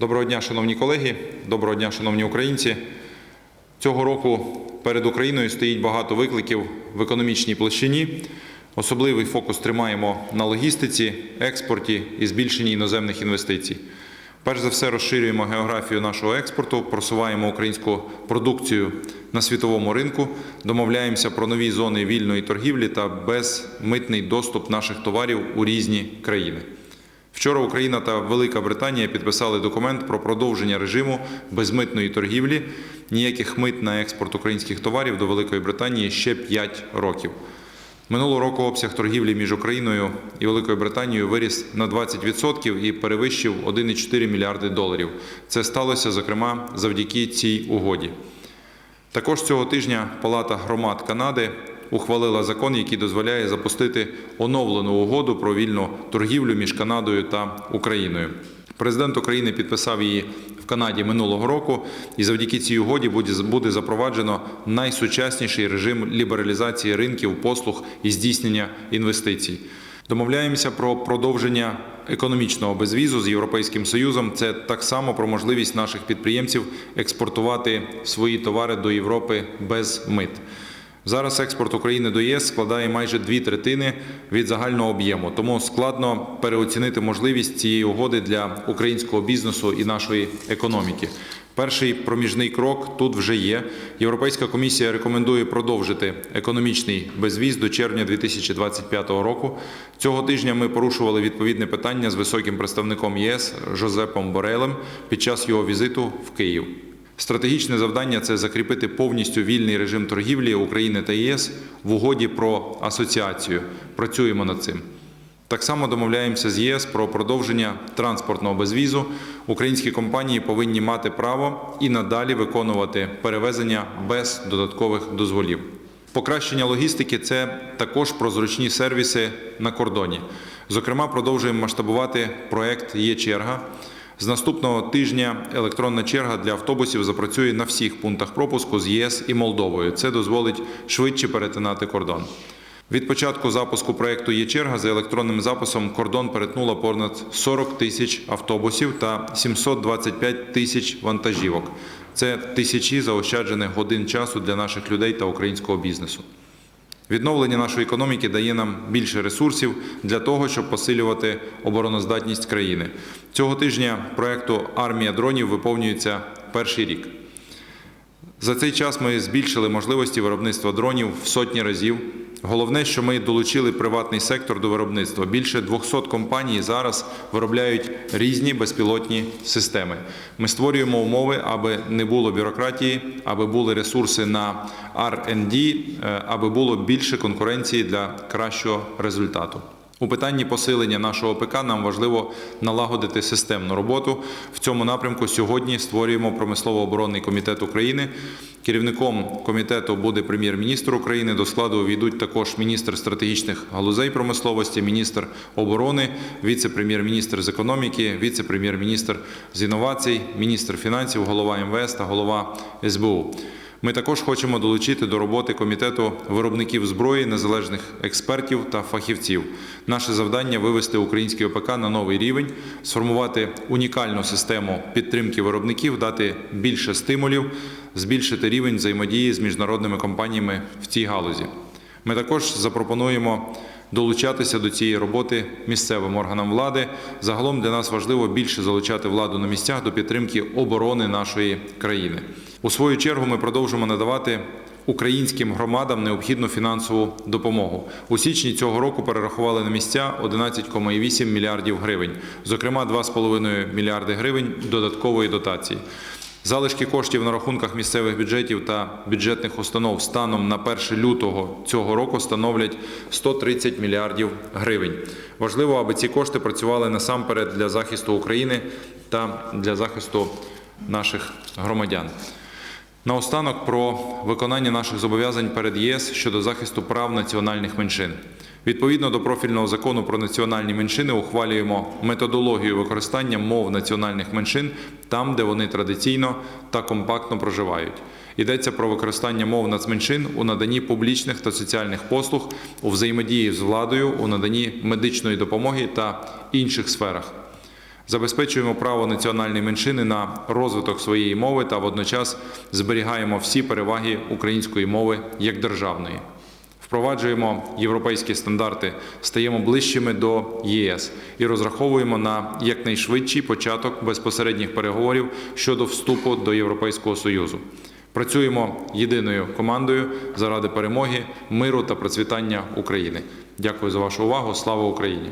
Доброго дня, шановні колеги, доброго дня, шановні українці. Цього року перед Україною стоїть багато викликів в економічній площині. Особливий фокус тримаємо на логістиці, експорті і збільшенні іноземних інвестицій. Перш за все, розширюємо географію нашого експорту, просуваємо українську продукцію на світовому ринку, домовляємося про нові зони вільної торгівлі та безмитний доступ наших товарів у різні країни. Вчора Україна та Велика Британія підписали документ про продовження режиму безмитної торгівлі. Ніяких мит на експорт українських товарів до Великої Британії ще 5 років. Минулого року обсяг торгівлі між Україною і Великою Британією виріс на 20% і перевищив 1,4 мільярди доларів. Це сталося, зокрема, завдяки цій угоді. Також цього тижня Палата громад Канади ухвалила закон, який дозволяє запустити оновлену угоду про вільну торгівлю між Канадою та Україною. Президент України підписав її в Канаді минулого року, і завдяки цій угоді буде- запроваджено найсучасніший режим лібералізації ринків, послуг і здійснення інвестицій. Домовляємося про продовження економічного безвізу з Європейським Союзом. Це так само про можливість наших підприємців експортувати свої товари до Європи без мит. Зараз експорт України до ЄС складає майже дві третини від загального об'єму, тому складно переоцінити можливість цієї угоди для українського бізнесу і нашої економіки. Перший проміжний крок тут вже є. Європейська комісія рекомендує продовжити економічний безвіз до червня 2025 року. Цього тижня ми порушували відповідне питання з високим представником ЄС Жозепом Борелем під час його візиту в Київ. Стратегічне завдання це закріпити повністю вільний режим торгівлі України та ЄС в угоді про асоціацію. Працюємо над цим. Так само домовляємося з ЄС про продовження транспортного безвізу. Українські компанії повинні мати право і надалі виконувати перевезення без додаткових дозволів. Покращення логістики це також про зручні сервіси на кордоні. Зокрема, продовжуємо масштабувати проект Є черга. З наступного тижня електронна черга для автобусів запрацює на всіх пунктах пропуску з ЄС і Молдовою. Це дозволить швидше перетинати кордон. Від початку запуску проекту є черга за електронним записом кордон перетнуло понад 40 тисяч автобусів та 725 тисяч вантажівок. Це тисячі заощаджених годин часу для наших людей та українського бізнесу. Відновлення нашої економіки дає нам більше ресурсів для того, щоб посилювати обороноздатність країни. Цього тижня проекту Армія дронів виповнюється перший рік. За цей час ми збільшили можливості виробництва дронів в сотні разів. Головне, що ми долучили приватний сектор до виробництва. Більше 200 компаній зараз виробляють різні безпілотні системи. Ми створюємо умови, аби не було бюрократії, аби були ресурси на R&D, е, аби було більше конкуренції для кращого результату. У питанні посилення нашого ПК нам важливо налагодити системну роботу. В цьому напрямку сьогодні створюємо промислово-оборонний комітет України. Керівником комітету буде прем'єр-міністр України. До складу увійдуть також міністр стратегічних галузей промисловості, міністр оборони, віце-прем'єр-міністр з економіки, віце-прем'єр-міністр з інновацій, міністр фінансів, голова МВС та голова СБУ. Ми також хочемо долучити до роботи комітету виробників зброї, незалежних експертів та фахівців. Наше завдання вивести український ОПК на новий рівень, сформувати унікальну систему підтримки виробників, дати більше стимулів, збільшити рівень взаємодії з міжнародними компаніями в цій галузі. Ми також запропонуємо долучатися до цієї роботи місцевим органам влади. Загалом для нас важливо більше залучати владу на місцях до підтримки оборони нашої країни. У свою чергу ми продовжимо надавати українським громадам необхідну фінансову допомогу. У січні цього року перерахували на місця 11,8 мільярдів гривень, зокрема 2,5 мільярди гривень додаткової дотації. Залишки коштів на рахунках місцевих бюджетів та бюджетних установ станом на 1 лютого цього року становлять 130 мільярдів гривень. Важливо, аби ці кошти працювали насамперед для захисту України та для захисту наших громадян. Наостанок про виконання наших зобов'язань перед ЄС щодо захисту прав національних меншин. Відповідно до профільного закону про національні меншини ухвалюємо методологію використання мов національних меншин там, де вони традиційно та компактно проживають. Йдеться про використання мов нацменшин у наданні публічних та соціальних послуг, у взаємодії з владою, у наданні медичної допомоги та інших сферах. Забезпечуємо право національної меншини на розвиток своєї мови та водночас зберігаємо всі переваги української мови як державної. Впроваджуємо європейські стандарти, стаємо ближчими до ЄС і розраховуємо на якнайшвидший початок безпосередніх переговорів щодо вступу до Європейського Союзу. Працюємо єдиною командою заради перемоги, миру та процвітання України. Дякую за вашу увагу. Слава Україні!